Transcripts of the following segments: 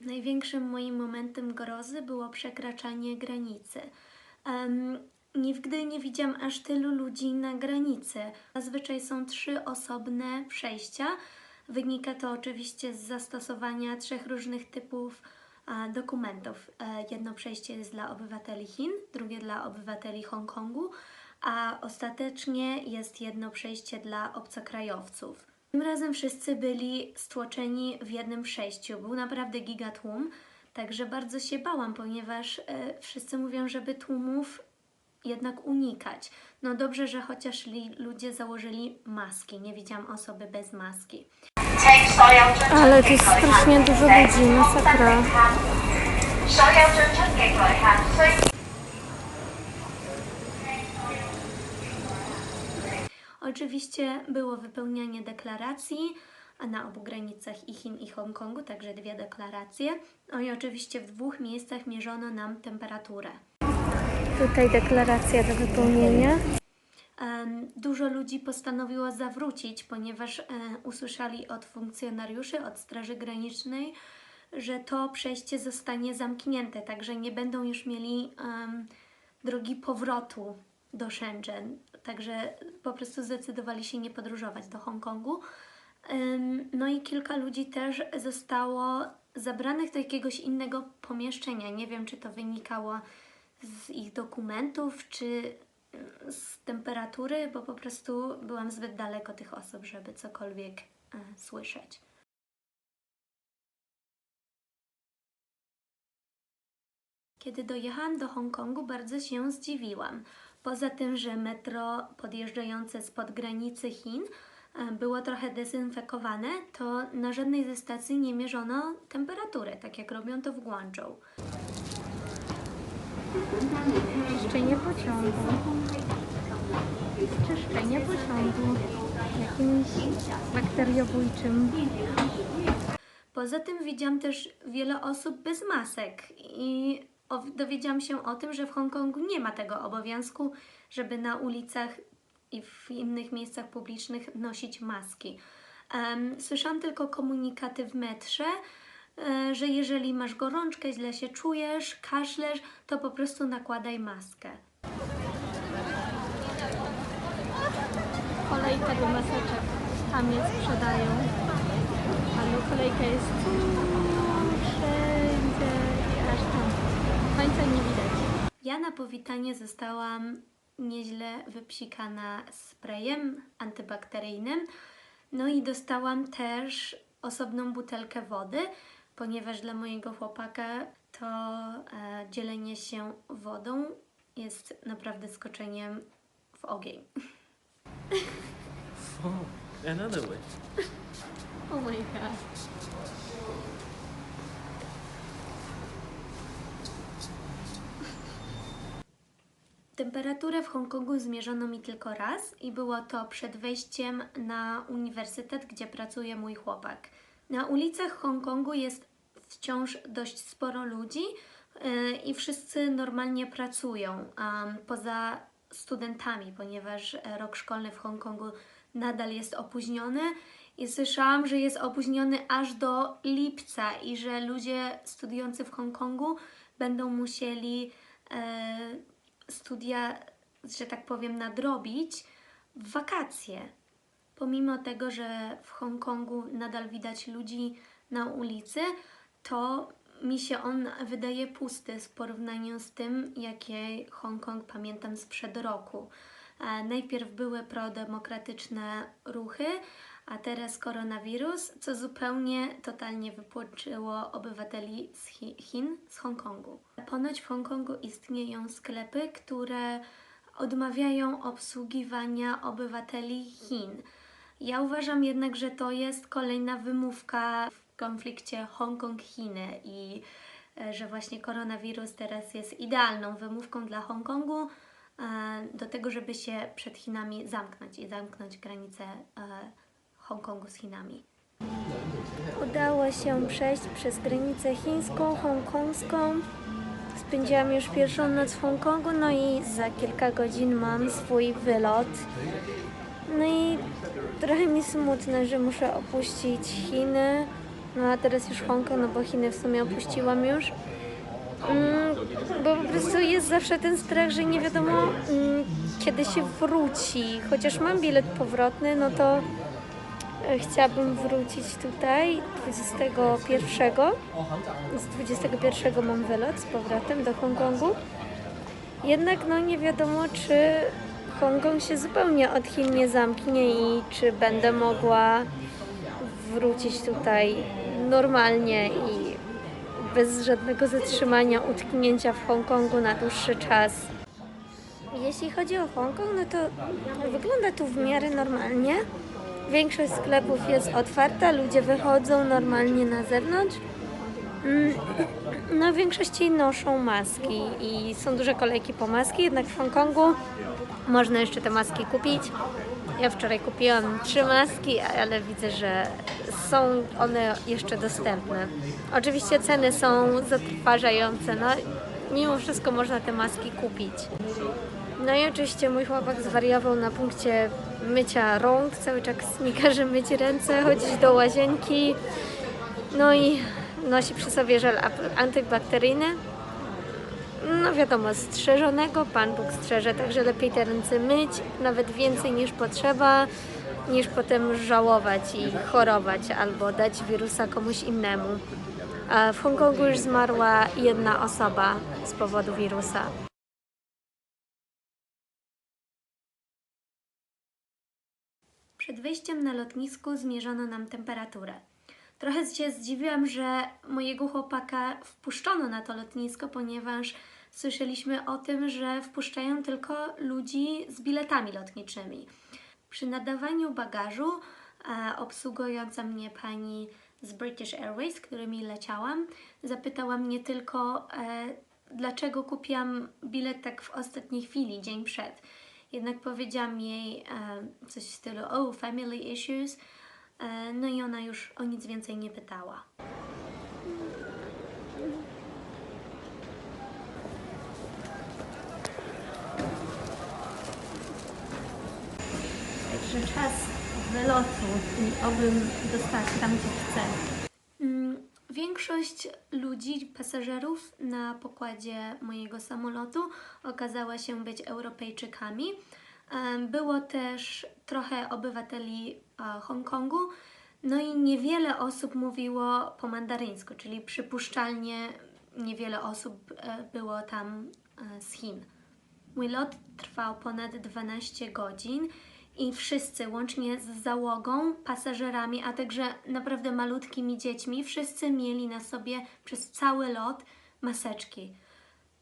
Największym moim momentem grozy było przekraczanie granicy. Em, nigdy nie widziałam aż tylu ludzi na granicy. Zazwyczaj są trzy osobne przejścia. Wynika to oczywiście z zastosowania trzech różnych typów e, dokumentów. E, jedno przejście jest dla obywateli Chin, drugie dla obywateli Hongkongu, a ostatecznie jest jedno przejście dla obcokrajowców. Tym razem wszyscy byli stłoczeni w jednym przejściu. Był naprawdę gigatłum, także bardzo się bałam, ponieważ e, wszyscy mówią, żeby tłumów jednak unikać. No dobrze, że chociaż li, ludzie założyli maski. Nie widziałam osoby bez maski. Ale to jest strasznie dużo ludzi, masakra. Oczywiście było wypełnianie deklaracji a na obu granicach i Chin i Hongkongu, także dwie deklaracje. No i oczywiście w dwóch miejscach mierzono nam temperaturę. Tutaj deklaracja do wypełnienia. Dużo ludzi postanowiło zawrócić, ponieważ e, usłyszeli od funkcjonariuszy, od Straży Granicznej, że to przejście zostanie zamknięte, także nie będą już mieli drogi powrotu do Shenzhen. Także po prostu zdecydowali się nie podróżować do Hongkongu. No i kilka ludzi też zostało zabranych do jakiegoś innego pomieszczenia. Nie wiem, czy to wynikało z ich dokumentów, czy z temperatury, bo po prostu byłam zbyt daleko tych osób, żeby cokolwiek e, słyszeć. Kiedy dojechałam do Hongkongu, bardzo się zdziwiłam. Poza tym, że metro podjeżdżające spod granicy Chin e, było trochę dezynfekowane, to na żadnej ze stacji nie mierzono temperatury, tak jak robią to w Guangzhou. Czyszczenie pociągu. Czyszczenie pociągu. Jakimś bakteriobójczym. Poza tym widziałam też wiele osób bez masek i dowiedziałam się o tym, że w Hongkongu nie ma tego obowiązku, żeby na ulicach i w innych miejscach publicznych nosić maski. Em, słyszałam tylko komunikaty w metrze, e, że jeżeli masz gorączkę, źle się czujesz, kaszlesz, to po prostu nakładaj maskę. Kolejka do maseczek. Tam je sprzedają. Ale kolejka jest tu, wszędzie i aż tam. Końca nie widać. Ja na powitanie zostałam nieźle wypsikana sprayem antybakteryjnym. No i dostałam też osobną butelkę wody, ponieważ dla mojego chłopaka to e, dzielenie się wodą jest naprawdę skoczeniem w ogień. Oh, another way. Oh my god. Temperaturę w Hongkongu zmierzono mi tylko raz i było to przed wejściem na uniwersytet, gdzie pracuje mój chłopak. Na ulicach Hongkongu jest wciąż dość sporo ludzi yy, i wszyscy normalnie pracują, um, poza studentami, ponieważ rok szkolny w Hongkongu nadal jest opóźniony i słyszałam, że jest opóźniony aż do lipca i że ludzie studiujący w Hongkongu będą musieli e, studia, że tak powiem, nadrobić w wakacje. Pomimo tego, że w Hongkongu nadal widać ludzi na ulicy, to mi się on wydaje pusty w porównaniu z tym, jakie Hongkong pamiętam sprzed roku. E, najpierw były prodemokratyczne ruchy, a teraz koronawirus, co zupełnie totalnie wypłoczyło obywateli z Chi- Chin z Hongkongu. Ponoć w Hongkongu istnieją sklepy, które odmawiają obsługiwania obywateli Chin. Ja uważam jednak, że to jest kolejna wymówka w konflikcie Hongkong-Chiny i e, że właśnie koronawirus teraz jest idealną wymówką dla Hongkongu do tego, żeby się przed Chinami zamknąć i zamknąć granicę e, Hongkongu z Chinami. Udało się przejść przez granicę chińską, hongkongską. Spędziłam już pierwszą noc w Hongkongu, no i za kilka godzin mam swój wylot. No i trochę mi smutno, że muszę opuścić Chiny, No a teraz już Hongkong, no bo Chiny w sumie opuściłam już. Mm, bo po prostu jest zawsze ten strach, że nie wiadomo mm, kiedy się wróci. Chociaż mam bilet powrotny, no to e, chciałabym wrócić tutaj 21. Z 21 mam wylot z powrotem do Hongkongu. Jednak no nie wiadomo, czy Hongkong się zupełnie od Chin nie zamknie i czy będę mogła wrócić tutaj normalnie i bez żadnego zatrzymania, utknięcia w Hongkongu na dłuższy czas. Jeśli chodzi o Hongkong, no to wygląda tu w miarę normalnie. Większość sklepów jest otwarta, ludzie wychodzą normalnie na zewnątrz. Mm, No, w większości noszą maski i są duże kolejki po maski, jednak w Hongkongu można jeszcze te maski kupić. Ja wczoraj kupiłam trzy maski, ale widzę, że są one jeszcze dostępne. Oczywiście ceny są zatrważające, no mimo wszystko można te maski kupić. No i oczywiście mój chłopak zwariował na punkcie mycia rąk, cały czas mi każe myć ręce, chodzić do łazienki, no i nosi przy sobie żel antybakteryjny. No wiadomo, strzeżonego Pan Bóg strzeże, także lepiej te ręce myć, nawet więcej niż potrzeba, niż potem żałować i chorować albo dać wirusa komuś innemu. W Hongkongu już zmarła jedna osoba z powodu wirusa. Przed wejściem na lotnisku zmierzono nam temperaturę. Trochę się zdziwiłam, że mojego chłopaka wpuszczono na to lotnisko, ponieważ słyszeliśmy o tym, że wpuszczają tylko ludzi z biletami lotniczymi. Przy nadawaniu bagażu e, obsługująca mnie pani z British Airways, którymi leciałam, zapytała mnie tylko, e, dlaczego kupiłam bilet tak w ostatniej chwili, dzień przed. Jednak powiedziałam jej e, coś w stylu, oh, family issues, e, no i ona już o nic więcej nie pytała. Także czas wylotu i obym dostać tam, gdzie chcę. Mm, Większość ludzi, pasażerów na pokładzie mojego samolotu okazała się być Europejczykami. Było też trochę obywateli Hongkongu, no i niewiele osób mówiło po mandaryńsku, czyli przypuszczalnie niewiele osób e, było tam e, z Chin. Mój lot trwał ponad 12 godzin i wszyscy, łącznie z załogą, pasażerami, a także naprawdę malutkimi dziećmi, wszyscy mieli na sobie przez cały lot maseczki.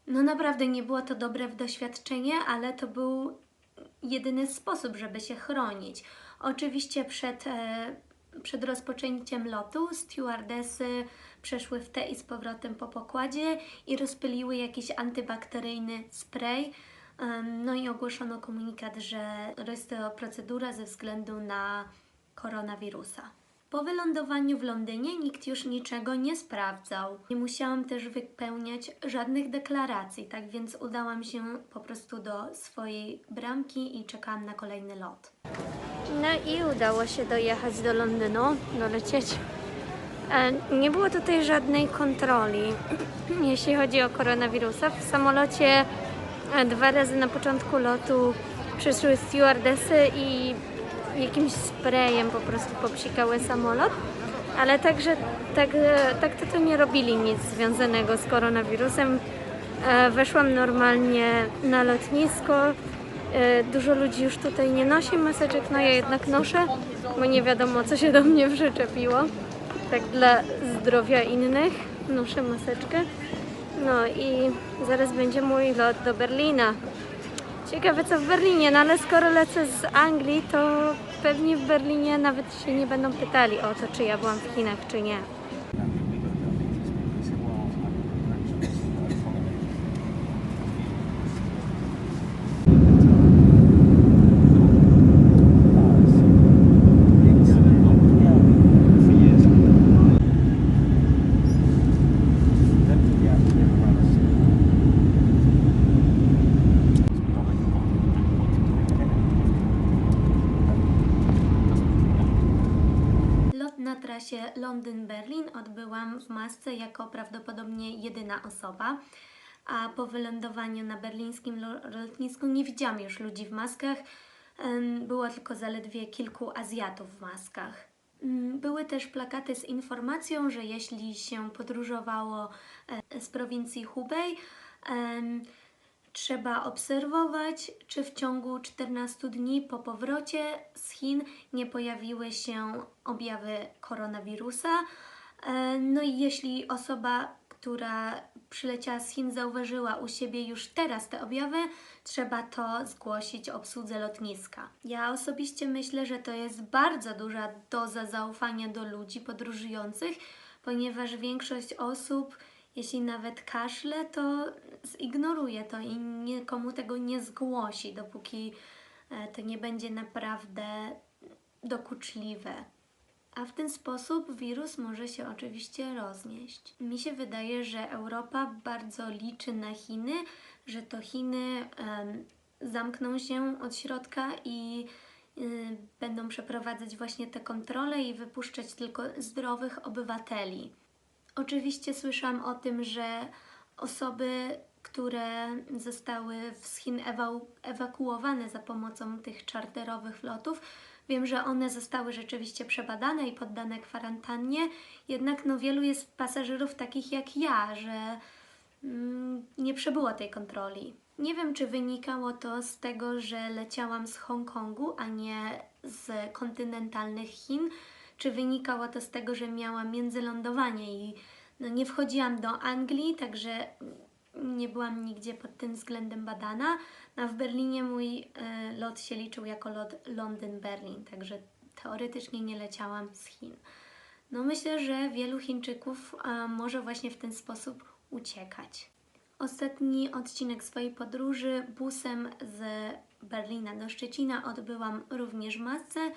No naprawdę nie było to dobre doświadczenie, ale to był jedyny sposób, żeby się chronić. Oczywiście przed, e, przed rozpoczęciem lotu stewardesy przeszły w te i z powrotem po pokładzie i rozpyliły jakiś antybakteryjny spray. No i ogłoszono komunikat, że jest to procedura ze względu na koronawirusa. Po wylądowaniu w Londynie nikt już niczego nie sprawdzał. Nie musiałam też wypełniać żadnych deklaracji, tak więc udałam się po prostu do swojej bramki i czekałam na kolejny lot. No i udało się dojechać do Londynu, dolecieć. E, Nie było tutaj żadnej kontroli, jeśli chodzi o koronawirusa. W samolocie dwa razy na początku lotu przyszły stewardesy i jakimś sprayem po prostu popsikały samolot, ale także tak, tak to tu nie robili nic związanego z koronawirusem. E, Weszłam normalnie na lotnisko. E, Dużo ludzi już tutaj nie nosi maseczek, no ja jednak noszę, bo nie wiadomo co się do mnie przyczepiło. Tak dla zdrowia innych noszę maseczkę. No i zaraz będzie mój lot do Berlina. Ciekawe co w Berlinie, no ale skoro lecę z Anglii, to pewnie w Berlinie nawet się nie będą pytali o to, czy ja byłam w Chinach, czy nie. Trasie Londyn-Berlin odbyłam w masce jako prawdopodobnie jedyna osoba, a po wylądowaniu na berlińskim lo- lotnisku nie widziałam już ludzi w maskach. Było tylko zaledwie kilku Azjatów w maskach. Mm, Były też plakaty z informacją, że jeśli się podróżowało e, z prowincji Hubei, trzeba obserwować, czy w ciągu 14 dni po powrocie z Chin nie pojawiły się objawy koronawirusa. E, No i jeśli osoba, która przyleciała z Chin, zauważyła u siebie już teraz te objawy, trzeba to zgłosić obsłudze lotniska. Ja osobiście myślę, że to jest bardzo duża doza zaufania do ludzi podróżujących, ponieważ większość osób, jeśli nawet kaszle, to zignoruje to i nikomu tego nie zgłosi, dopóki e, to nie będzie naprawdę dokuczliwe. A w ten sposób wirus może się oczywiście roznieść. Mi się wydaje, że Europa bardzo liczy na Chiny, że to Chiny em, zamkną się od środka i y, będą przeprowadzać właśnie te kontrole i wypuszczać tylko zdrowych obywateli. Oczywiście słyszałam o tym, że osoby, które zostały z Chin ewa- ewakuowane za pomocą tych czarterowych lotów, wiem, że one zostały rzeczywiście przebadane i poddane kwarantannie, jednak no, wielu jest pasażerów takich jak ja, że mm, nie przebyło tej kontroli. Nie wiem, czy wynikało to z tego, że leciałam z Hongkongu, a nie z kontynentalnych Chin, czy wynikało to z tego, że miałam międzylądowanie i no, nie wchodziłam do Anglii, także nie byłam nigdzie pod tym względem badana. No, w Berlinie mój e, lot się liczył jako lot Londyn-Berlin, także teoretycznie nie leciałam z Chin. No myślę, że wielu Chińczyków e, może właśnie w ten sposób uciekać. Ostatni odcinek swojej podróży busem z Berlina do Szczecina odbyłam również w masce.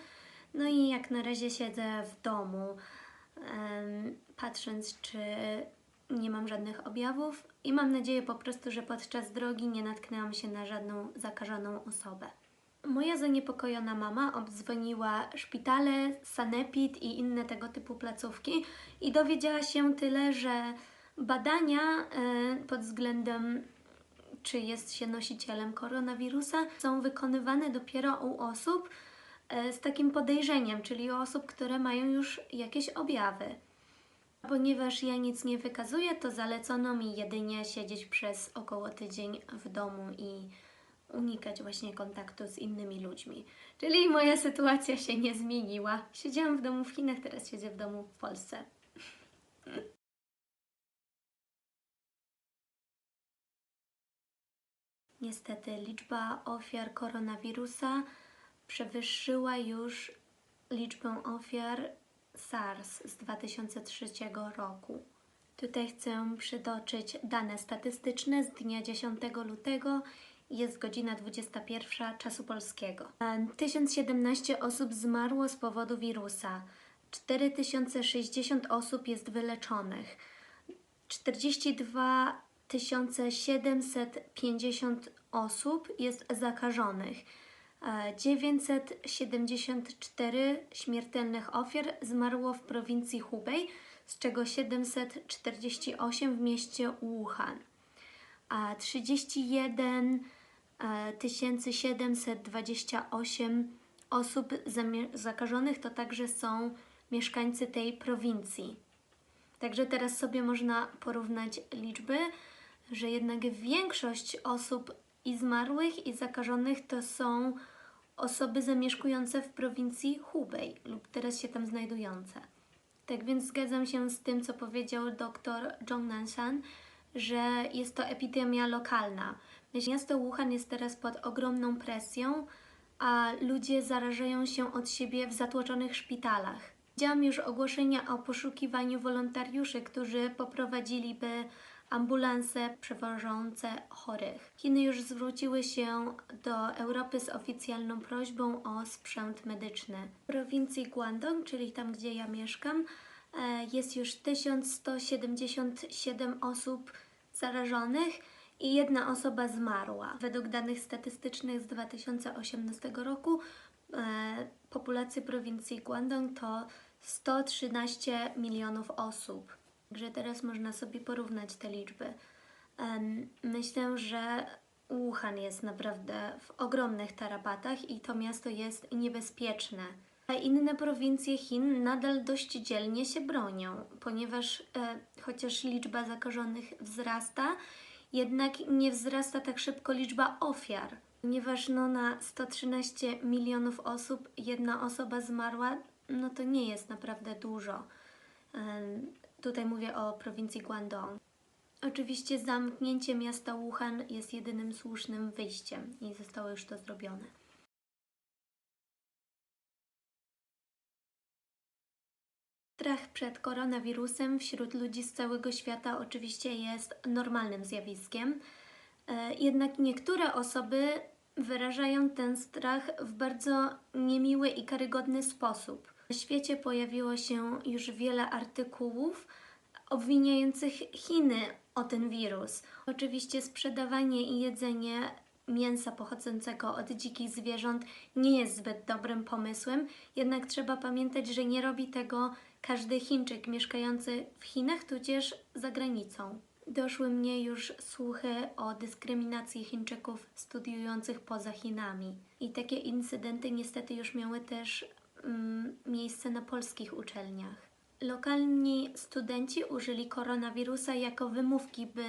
No i jak na razie siedzę w domu, patrząc, czy nie mam żadnych objawów i mam nadzieję po prostu, że podczas drogi nie natknęłam się na żadną zakażoną osobę. Moja zaniepokojona mama obdzwoniła szpitale, sanepid i inne tego typu placówki i dowiedziała się tyle, że badania e, pod względem czy jest się nosicielem koronawirusa są wykonywane dopiero u osób z takim podejrzeniem, czyli u osób, które mają już jakieś objawy. Ponieważ ja nic nie wykazuję, to zalecono mi jedynie siedzieć przez około tydzień w domu i unikać właśnie kontaktu z innymi ludźmi. Czyli moja sytuacja się nie zmieniła. Siedziałam w domu w Chinach, teraz siedzę w domu w Polsce. Niestety liczba ofiar koronawirusa przewyższyła już liczbę ofiar SARS z 2003 roku. Tutaj chcę przytoczyć dane statystyczne z dnia 10 lutego. Jest godzina 21 czasu polskiego. E, 1017 osób zmarło z powodu wirusa. 4060 osób jest wyleczonych. 42 750 osób jest zakażonych. E, 974 śmiertelnych ofiar zmarło w prowincji Hubei, z czego 748 w mieście Wuhan. A 31 e, 728 osób zamie- zakażonych to także są mieszkańcy tej prowincji. Także teraz sobie można porównać liczby, że jednak większość osób i zmarłych, i zakażonych to są osoby zamieszkujące w prowincji Hubei lub teraz się tam znajdujące. Tak więc zgadzam się z tym, co powiedział dr Zhong Nanshan, że jest to epidemia lokalna. Miasto Wuhan jest teraz pod ogromną presją, a ludzie zarażają się od siebie w zatłoczonych szpitalach. Widziałam już ogłoszenia o poszukiwaniu wolontariuszy, którzy poprowadziliby ambulanse przewożące chorych. Chiny już zwróciły się do Europy z oficjalną prośbą o sprzęt medyczny. W prowincji Guangdong, czyli tam, gdzie ja mieszkam, e, jest już 1177 osób zarażonych i jedna osoba zmarła. Według danych statystycznych z 2018 roku e, populacja prowincji Guangdong to 113 milionów osób. Także teraz można sobie porównać te liczby. Myślę, że Wuhan jest naprawdę w ogromnych tarapatach i to miasto jest niebezpieczne. A inne prowincje Chin nadal dość dzielnie się bronią, ponieważ e, chociaż liczba zakażonych wzrasta, jednak nie wzrasta tak szybko liczba ofiar. Ponieważ no, na 113 milionów osób jedna osoba zmarła, no to nie jest naprawdę dużo. Tutaj mówię o prowincji Guangdong. Oczywiście zamknięcie miasta Wuhan jest jedynym słusznym wyjściem i zostało już to zrobione. Strach przed koronawirusem wśród ludzi z całego świata oczywiście jest normalnym zjawiskiem. E, Jednak niektóre osoby wyrażają ten strach w bardzo niemiły i karygodny sposób. Na świecie pojawiło się już wiele artykułów obwiniających Chiny o ten wirus. Oczywiście sprzedawanie i jedzenie mięsa pochodzącego od dzikich zwierząt nie jest zbyt dobrym pomysłem, jednak trzeba pamiętać, że nie robi tego każdy Chińczyk mieszkający w Chinach tudzież za granicą. Doszły mnie już słuchy o dyskryminacji Chińczyków studiujących poza Chinami. I takie incydenty niestety już miały też miejsce na polskich uczelniach. Lokalni studenci użyli koronawirusa jako wymówki, by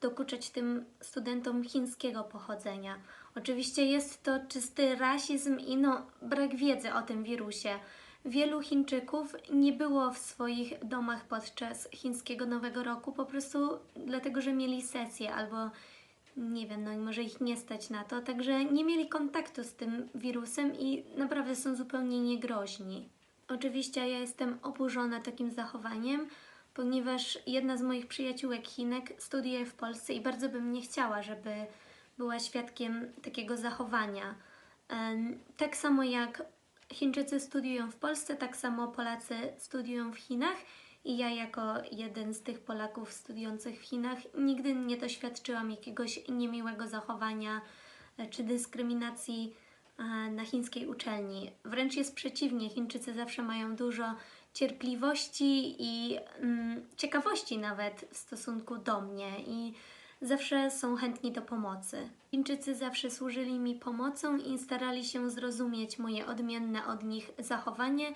dokuczać tym studentom chińskiego pochodzenia. Oczywiście jest to czysty rasizm i no, brak wiedzy o tym wirusie. Wielu Chińczyków nie było w swoich domach podczas chińskiego Nowego Roku, po prostu dlatego, że mieli sesję albo nie wiem, no może ich nie stać na to, także nie mieli kontaktu z tym wirusem i naprawdę są zupełnie niegroźni. Oczywiście ja jestem oburzona takim zachowaniem, ponieważ jedna z moich przyjaciółek Chinek studiuje w Polsce i bardzo bym nie chciała, żeby była świadkiem takiego zachowania. Tak samo jak Chińczycy studiują w Polsce, tak samo Polacy studiują w Chinach i ja jako jeden z tych Polaków studiujących w Chinach nigdy nie doświadczyłam jakiegoś niemiłego zachowania e, czy dyskryminacji e, na chińskiej uczelni. Wręcz jest przeciwnie, Chińczycy zawsze mają dużo cierpliwości i mm, ciekawości nawet w stosunku do mnie i zawsze są chętni do pomocy. Chińczycy zawsze służyli mi pomocą i starali się zrozumieć moje odmienne od nich zachowanie,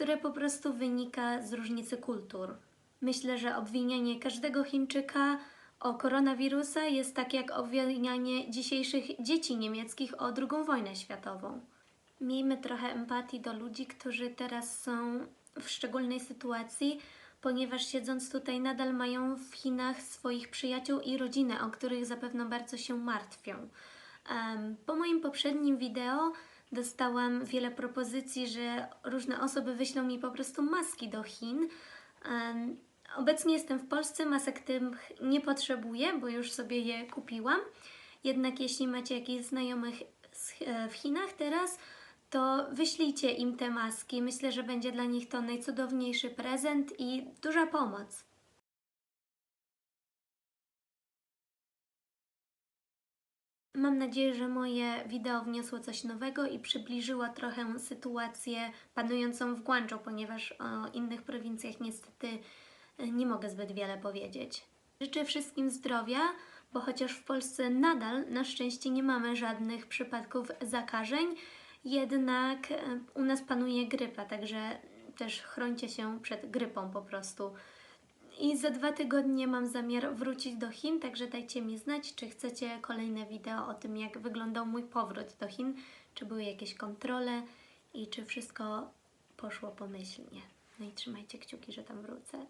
które po prostu wynika z różnicy kultur. Myślę, że obwinianie każdego Chińczyka o koronawirusa jest tak jak obwinianie dzisiejszych dzieci niemieckich o II wojnę światową. Miejmy trochę empatii do ludzi, którzy teraz są w szczególnej sytuacji, ponieważ siedząc tutaj nadal mają w Chinach swoich przyjaciół i rodzinę, o których zapewne bardzo się martwią. Em, po moim poprzednim wideo dostałam wiele propozycji, że różne osoby wyślą mi po prostu maski do Chin. Obecnie jestem w Polsce, masek tych nie potrzebuję, bo już sobie je kupiłam. Jednak jeśli macie jakichś znajomych e, w Chinach teraz, to wyślijcie im te maski. Myślę, że będzie dla nich to najcudowniejszy prezent i duża pomoc. Mam nadzieję, że moje wideo wniosło coś nowego i przybliżyło trochę sytuację panującą w Guangzhou, ponieważ o innych prowincjach niestety e, nie mogę zbyt wiele powiedzieć. Życzę wszystkim zdrowia, bo chociaż w Polsce nadal na szczęście nie mamy żadnych przypadków zakażeń, jednak e, u nas panuje grypa, także też chrońcie się przed grypą po prostu. I za dwa tygodnie mam zamiar wrócić do Chin, także dajcie mi znać, czy chcecie kolejne wideo o tym, jak wyglądał mój powrót do Chin, czy były jakieś kontrole i czy wszystko poszło pomyślnie. No i trzymajcie kciuki, że tam wrócę.